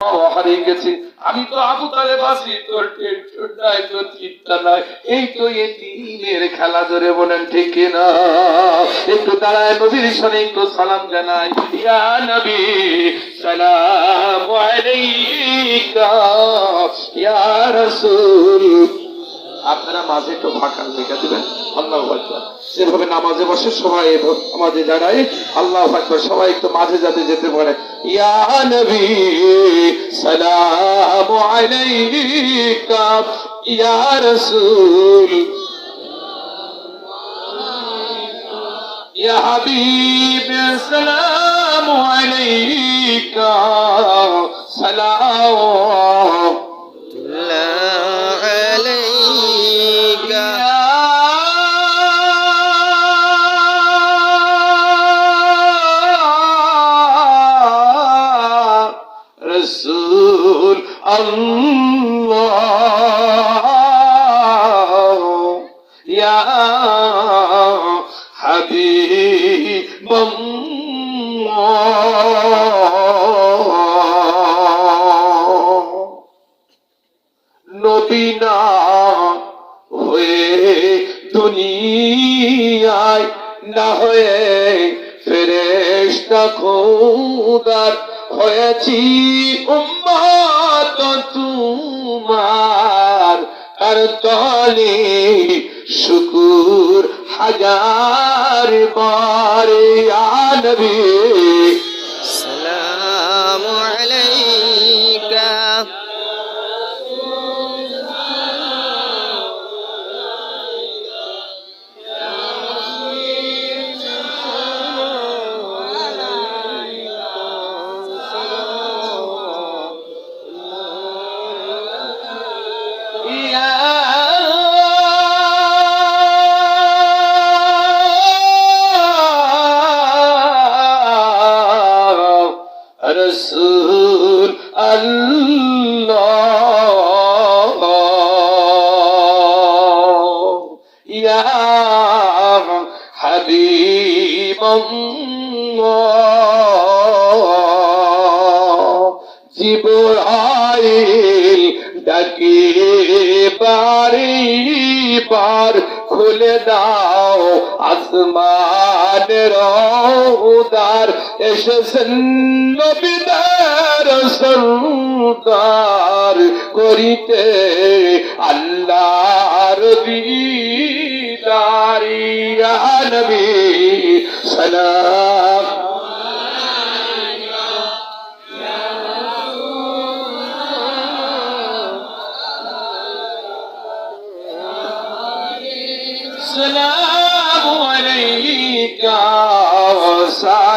হারিয়ে গেছি। আমি তো আবু তালে বাসি তোর টেনশন নাই তোর চিন্তা নাই এই তো এতিমের খেলা ধরে বলেন, ঠিক না? একটু দাঁড়ায় নবীর সনে একটু সালাম জানাই ইয়া নবী, সালাম আলাইকা, ইয়া রাসূল। আপনারা মাঝে একটু ভাকা রেখে দেবেন। আল্লাহ যেভাবে নামাজে বসে সবাই মাঝে দাঁড়ায়, আল্লাহ সবাই একটু মাঝে যাতে যেতে পারে। ইয়া নবী, সালাম আলাইকা। হাবিব, সালাম আলাইকা। রসুল ইয়া হাবিব নবীনা হয়ে দুনিয়ায় না হয়ে ফেরেশ খোদার হয়েছি উম্মত তোমার আর তলে শুকুর হাজার বারে। আনবী রসুল আল্লাহ ইয়া হাবিব জিবরাইল ডাকে বারি বার খুলে দাও আসমানের উদার এসেছেন নবীদার সন্তার করিতে আল্লাহর দিদারিয়া নবী সালাম।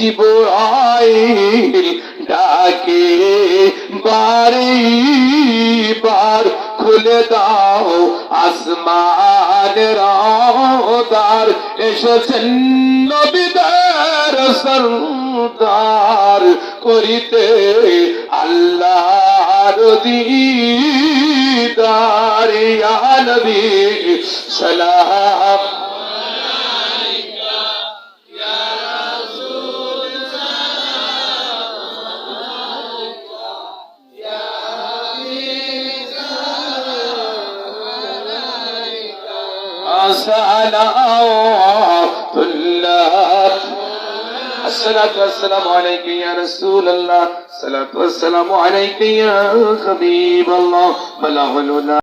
জিবরাইল ডাকে বারে বার খুলে দাও আসমানের রহদার এসেছেন নবীদার সরদার করিতে আল্লাহর দিদার, ইয়া নবী, সালাম صلوات الله الصلاة والسلام عليك يا رسول الله الصلاة والسلام عليك يا حبيب الله بلغ الهدى